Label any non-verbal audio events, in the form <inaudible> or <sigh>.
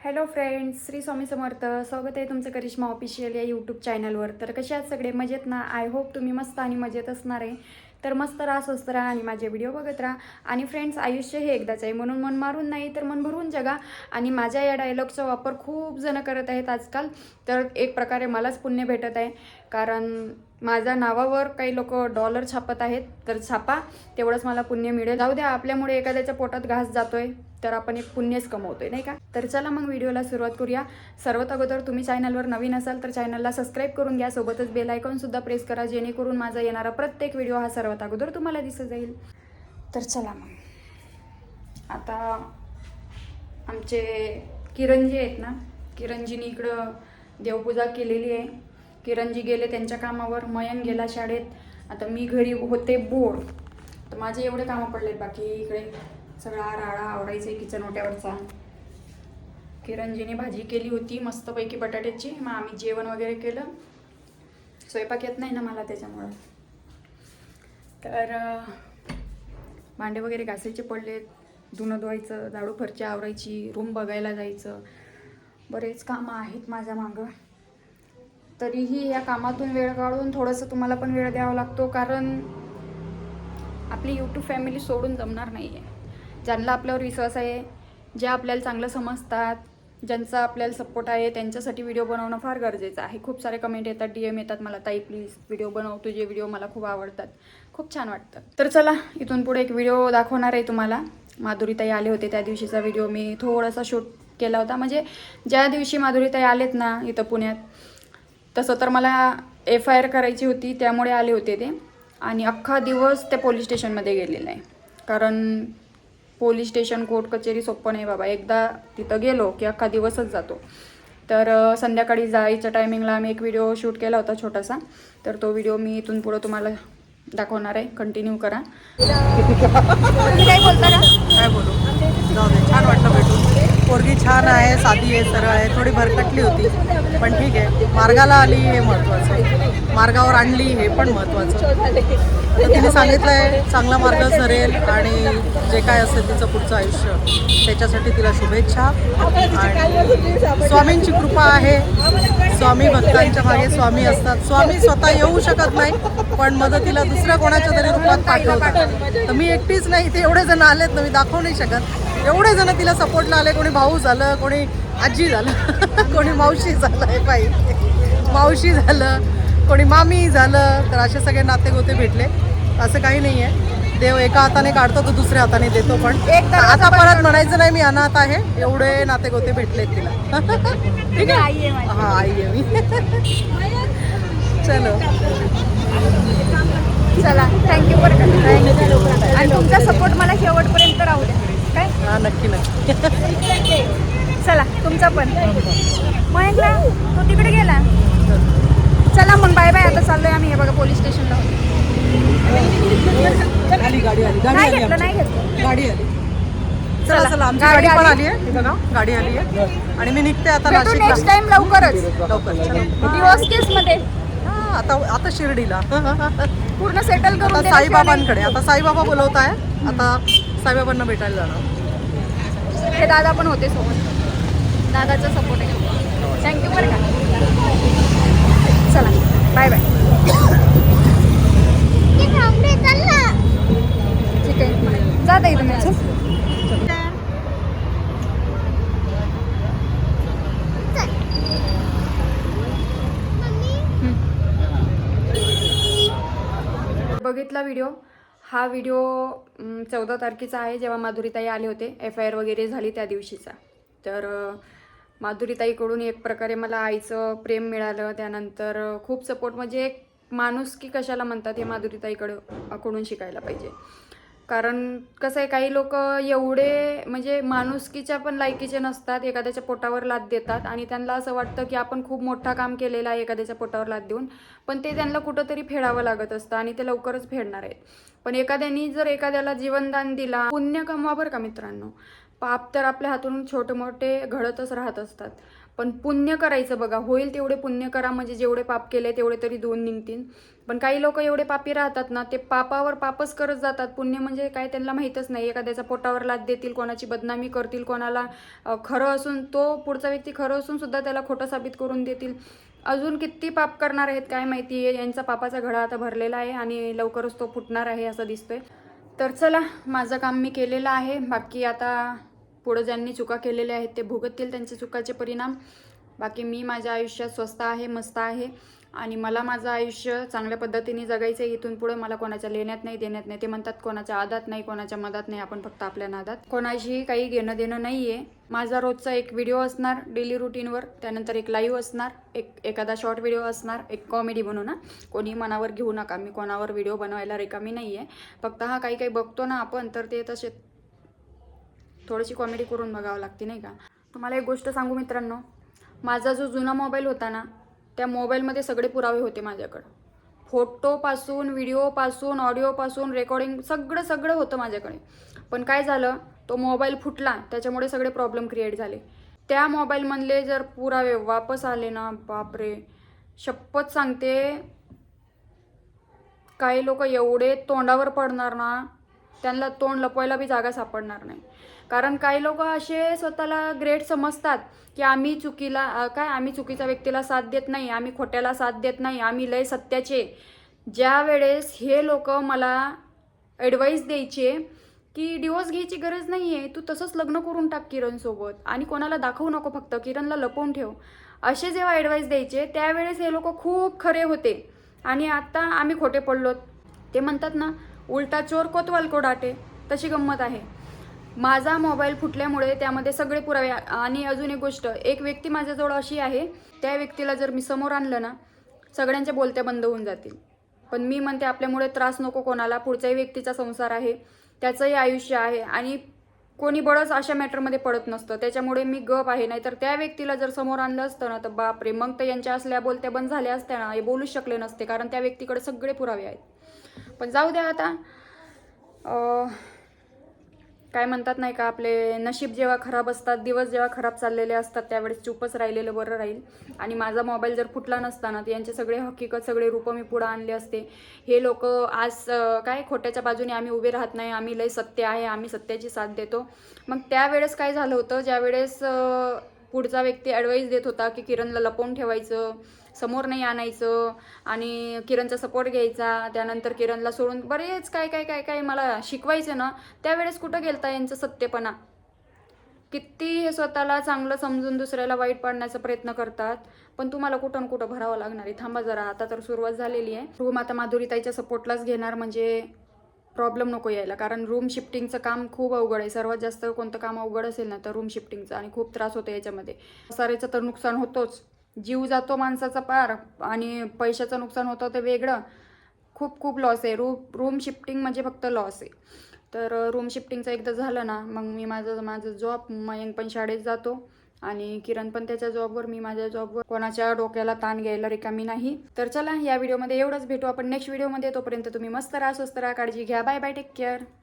Hello friends Shri Swami Samarth. स्वागत आहे तुमचं करिश्मा ऑफिशियल या यूट्यूब चॅनलवर तर कसे आहात सगळे? मजेत ना? आय होप तुम्ही मस्त आणि मजेत असणार आहे. तर मस्त राहा स्वस्त राहा आणि माझे व्हिडिओ बघत राहा. आणि फ्रेंड्स आयुष्य हे एकदाच आहे. म्हणून मन मारून नाही तर मन भरून जगा. आणि माझ्या या डायलॉगचा वापर खूप जण करत आहेत आजकाल. तर एक प्रकारे मलाच पुण्य भेटत आहे. कारण माझ्या नावावर काही लोक डॉलर छापत आहेत. तर छापा तेवढंच मला पुण्य मिळेल. जाऊ द्या आपल्यामुळे एखाद्याच्या पोटात घास जातोय. तर आपण एक पुण्यच कमवतोय नाही का? तर चला मग व्हिडिओला सुरुवात करूया. सर्वात अगोदर तुम्ही चॅनलवर नवीन असाल तर चॅनलला सबस्क्राईब करून घ्या. सोबतच बेल आयकॉन सुद्धा प्रेस करा जेणेकरून माझा येणारा प्रत्येक व्हिडिओ हा सर्वात अगोदर तुम्हाला दिसत जाईल. तर चला मग. आता आमचे किरणजी आहेत ना? किरणजीने इकडं देवपूजा केलेली आहे. किरणजी गेले त्यांच्या कामावर मयन गेला शाळेत. आता मी घरी होते बोर. तर माझे एवढे कामं पडलेत बाकी इकडे सगळा राळा आवडायचा आहे किचन ओट्यावरचा. किरणजीने भाजी केली होती मस्तपैकी बटाट्याची. मग आम्ही जेवण वगैरे केलं. स्वयंपाक येत नाही ना मला त्याच्यामुळं. तर भांडे वगैरे घासायचे पडले. धुणं धुवायचं झाडू फरची आवरायची रूम बघायला जायचं. बरेच कामं आहेत माझ्या मागं. तरीही या कामातून वेळ काढून थोडंसं तुम्हाला पण वेळ द्यावा लागतो कारण आपली यूट्यूब फॅमिली सोडून जमणार नाही आहे ज्यांना आपल्यावर विश्वास आहे जे आपल्याला चांगलं समजतात ज्यांचा आपल्याला सपोर्ट आहे त्यांच्यासाठी व्हिडिओ बनवणं फार गरजेचं आहे. खूप सारे कमेंट येतात डी एम येतात मला ताई प्लीज व्हिडिओ बनव. तुझे व्हिडिओ मला खूप आवडतात. खूप छान वाटतं. तर चला इथून पुढे एक व्हिडिओ दाखवणार आहे तुम्हाला. माधुरीताई आले होते त्या दिवशीचा व्हिडिओ मी थोडासा शूट केला होता. म्हणजे ज्या दिवशी माधुरीताई आलेत ना इथं पुण्यात तसं तर मला एफ आय आर करायची होती त्यामुळे आले होते ते. आणि अख्खा दिवस त्या पोलीस स्टेशनमध्ये गेलेला आहे. कारण पोलीस स्टेशन कोर्ट कचेरी सोपं नाही बाबा. एकदा तिथं गेलो की अख्खा दिवसच जातो. तर संध्याकाळी जायच्या टायमिंगला आम्ही एक व्हिडिओ शूट केला होता छोटासा. तर तो व्हिडिओ मी इथून पुढं तुम्हाला दाखवणार आहे. कंटिन्यू करा. <laughs> काय बोलता काय बोलू? छान वाटलं भेटून. पोरगी छान आहे साधी आहे सरळ आहे थोडी भरकटली होती. पण ठीक आहे मार्गाला आली हे महत्त्वाचं मार्गावर आणली हे पण महत्त्वाचं तिने सांगितलं आहे चांगला मार्ग सरेल आणि जे काय असेल तिचं पुढचं आयुष्य त्याच्यासाठी तिला शुभेच्छा. आणि स्वामींची कृपा आहे. स्वामी भक्तांच्या मागे स्वामी असतात. स्वामी स्वतः येऊ शकत नाही पण मदतीला दुसऱ्या कोणाच्या तरी रूपात पाठवतात. तर मी एकटीच नाही ते एवढे जण आलेत ना मी दाखवू नाही शकत. एवढे जण तिला सपोर्टला आले कोणी भाऊ झालं कोणी आजी झालं <laughs> कोणी मावशी झालं हे बाई. मावशी झालं कोणी मामी झालं तर असे सगळे नातेगोते भेटले. असं काही नाही आहे देव एका हाताने काढतो तो दुसऱ्या हाताने देतो पण एक तर आता परत म्हणायचं नाही मी अनाथ आहे. एवढे नातेगोते भेटलेत तिला. <laughs> ठीक आहे. हा आई आहे मी. चलो. चला थँक्यू का आणि तुमचा सपोर्ट मला शेवटपर्यंत राहू द्या. काय? हा नक्की नक्की. चला तुमचा पण. मयंकला तो तिकडे गेला? चला मग बाय बाय आता चाललोय आम्ही. हे बघा पोलीस स्टेशनला आली. गाडी आली गाडी नाही आली घेतलं आमची. नाही घेतलं. गाडी आली. चला चला, चला आमची गाडी गाडी पण आली. आली आहे. हे बघा गाडी आली आहे. आणि मी निघते आता भेटू नेक्स्ट नाशिकला टाइम लवकरच. लवकर चला. केस मध्ये. हा, आता आता शिर्डीला. <laughs> पूर्ण सेटल करून साईबाबांकडे आता साईबाबा बोलवत आहे आता साईबाबांना भेटायला जाणार. हे दादा पण होते सोबत. दादाचा सपोर्ट आहे. थँक्यू बरं का. चला बाय बाय ठीक आहे जात आहे बघितला व्हिडिओ हा व्हिडिओ चौदा तारखेचा आहे जेव्हा माधुरीताई आले होते एफ आय आर वगैरे झाली त्या दिवशीचा. तर माधुरीताईकडून एक प्रकारे मला आईचं प्रेम मिळालं त्यानंतर खूप सपोर्ट म्हणजे एक माणूस की कशाला म्हणतात हे माधुरीताईकडं कडून शिकायला पाहिजे. कारण कसं आहे काही लोक एवढे म्हणजे माणुसकीच्या पण लायकीचे नसतात एखाद्याच्या पोटावर लाद देतात आणि त्यांना असं वाटतं की आपण खूप मोठा काम केलेला आहे एखाद्याच्या पोटावर लाद देऊन पण ते त्यांना कुठंतरी फेडावं लागत असतं आणि ते लवकरच फेडणार आहेत. पण एखाद्यानी जर एखाद्याला जीवनदान दिला पुण्य कमवा बरं का मित्रांनो? पाप तर आपल्या हातून छोटे मोठे घडतच राहत असतात. पण पुण्य करायचं बघा. होईल तेवढे पुण्य करा म्हणजे जेवढे पाप केले तेवढे तरी दोन निघतील. पण काही लोक एवढे पापी राहतात ना ते पापावर पापच करत जातात. पुण्य म्हणजे काय त्यांना माहीतच नाही. एखाद्याचा पोटावर लाद देतील कोणाची बदनामी करतील कोणाला खरं असून तो पुढचा व्यक्ती खरं असून सुद्धा त्याला खोटं साबित करून देतील. अजून किती पाप करणार आहेत काय माहिती आहे. यांचा पापाचा घडा आता भरलेला आहे आणि लवकरच तो फुटणार आहे असं दिसतंय. तर चला माझं काम मी केलेलं आहे. बाकी आता पुढं ज्यांनी चुका केलेल्या आहेत ते भोगतील त्यांच्या चुकाचे परिणाम. बाकी मी माझ्या आयुष्यात स्वस्त आहे मस्त आहे. आणि मला माझं आयुष्य चांगल्या पद्धतीने जगायचं आहे इथून पुढे. मला कोणाच्या लेण्यात नाही देण्यात नाही. ते म्हणतात कोणाच्या आदात नाही कोणाच्या मदात नाही. आपण फक्त आपल्या नादात. कोणाशीही काही घेणं देणं नाही आहे माझा रोजचा एक व्हिडिओ असणार डेली रुटीनवर. त्यानंतर एक लाईव्ह असणार. एक एखादा शॉर्ट व्हिडिओ असणार. एक कॉमेडी म्हणून ना. कोणी मनावर घेऊ नका. मी कोणावर व्हिडिओ बनवायला रिकामी नाही आहे फक्त हा काही काही बघतो ना आपण तर ते तसे थोडीशी कॉमेडी करून बघावं लागते नाही का? तुम्हाला एक गोष्ट सांगू मित्रांनो. माझा जो जुना मोबाईल होता ना त्या मोबाईलमध्ये सगळे पुरावे होते माझ्याकडं. फोटोपासून व्हिडिओपासून ऑडिओपासून रेकॉर्डिंग सगळं सगळं होतं माझ्याकडे. पण काय झालं तो मोबाईल फुटला त्याच्यामुळे सगळे प्रॉब्लेम क्रिएट झाले. त्या मोबाईलमधले जर पुरावे वापस आले ना बापरे! शपथ सांगते काही लोक एवढे तोंडावर पडणार ना त्यांना तोंड लपवायला बी जागा सापडणार नाही. कारण काही लोक असे स्वतःला ग्रेट समजतात की आम्ही चुकीला काय? आम्ही चुकीच्या व्यक्तीला साथ देत नाही आम्ही खोट्याला साथ देत नाही आम्ही लय सत्याचे. ज्या वेळेस हे लोक मला ॲडवाईस द्यायचे की डिवोर्स घ्यायची गरज नाही आहे तू तसंच लग्न करून टाक किरणसोबत आणि कोणाला दाखवू नको फक्त किरणला लपवून ठेव. असे जेव्हा ॲडवाईस द्यायचे त्यावेळेस हे लोक खूप खरे होते. आणि आत्ता आम्ही खोटे पडलोत. ते म्हणतात ना उलटा चोर कोतवाल को डाटे तशी गंमत आहे. माझा मोबाईल फुटल्यामुळे त्यामध्ये सगळे पुरावे आणि अजून एक गोष्ट एक व्यक्ती माझ्याजवळ अशी आहे त्या व्यक्तीला जर मी समोर आणलं ना सगळ्यांच्या बोलत्या बंद होऊन जातील. पण मी म्हणते आपल्यामुळे त्रास नको कोणाला पुढच्याही व्यक्तीचा संसार आहे त्याचंही आयुष्य आहे आणि कोणी बळच अशा मॅटरमध्ये पडत नसतं. त्याच्यामुळे मी गप आहे. नाहीतर त्या व्यक्तीला जर समोर आणलं असतं ना तर बापरे मग तर यांच्या असल्या बोलत्या बंद झाल्या असत्या ना हे बोलूच शकले नसते कारण त्या व्यक्तीकडे सगळे पुरावे आहेत. पण जाऊ द्या आता. काय म्हणतात नाही का आपले नशीब जेव्हा खराब असतात दिवस जेव्हा खराब चाललेले असतात त्यावेळेस चुपच राहिलेलं बरं राहील. आणि माझा मोबाईल जर फुटला नसता ना तर यांचे सगळे हकीकत सगळे रूपं मी पुढं आणले असते. हे लोक आज काय खोट्याच्या बाजूने आम्ही उभे राहत नाही आम्ही लय सत्य आहे आम्ही सत्याची साथ देतो. मग त्यावेळेस काय झालं होतं ज्यावेळेस पुढचा व्यक्ती ॲडवाईस देत होता की किरणला लपवून ठेवायचं समोर नाही आणायचं आणि किरणचा सपोर्ट घ्यायचा त्यानंतर किरणला सोडून बरेच काय काय काय काय मला शिकवायचं ना त्यावेळेस कुठं गेलता यांचं सत्यपणा? किती हे स्वतःला चांगलं समजून दुसऱ्याला वाईट पाडण्याचा प्रयत्न करतात पण तुम्हाला कुठं कुठं भरावं लागणार आहे. थांबा जरा आता तर सुरुवात झालेली आहे. रूम आता माधुरीताईच्या सपोर्टलाच घेणार म्हणजे प्रॉब्लेम नको यायला. कारण रूम शिफ्टिंगचं काम खूप अवघड आहे. सर्वात जास्त कोणतं काम अवघड असेल ना तर रूम शिफ्टिंगचं आणि खूप त्रास होतो याच्यामध्ये. सारेचं तर नुकसान होतोच. जीव जातो माणसाचा पार आणि पैशाचं नुकसान होतं ते वेगळं. खूप खूप लॉस आहे. रूम रूम शिफ्टिंग म्हणजे फक्त लॉस आहे. तर रूम शिफ्टिंगचं एकदा झालं ना मग मी माझं माझं जॉब मयंक पण शाळेत जातो. आणि किरण पण त्याच्या जॉबवर मी माझ्या जॉबवर कोणाच्या डोक्याला ताण घ्यायला रिकामी नाही. तर चला या व्हिडिओमध्ये एवढंच भेटू. आपण नेक्स्ट व्हिडिओमध्ये तोपर्यंत तुम्ही मस्त राहा स्वस्त राहा काळजी घ्या. Bye bye take care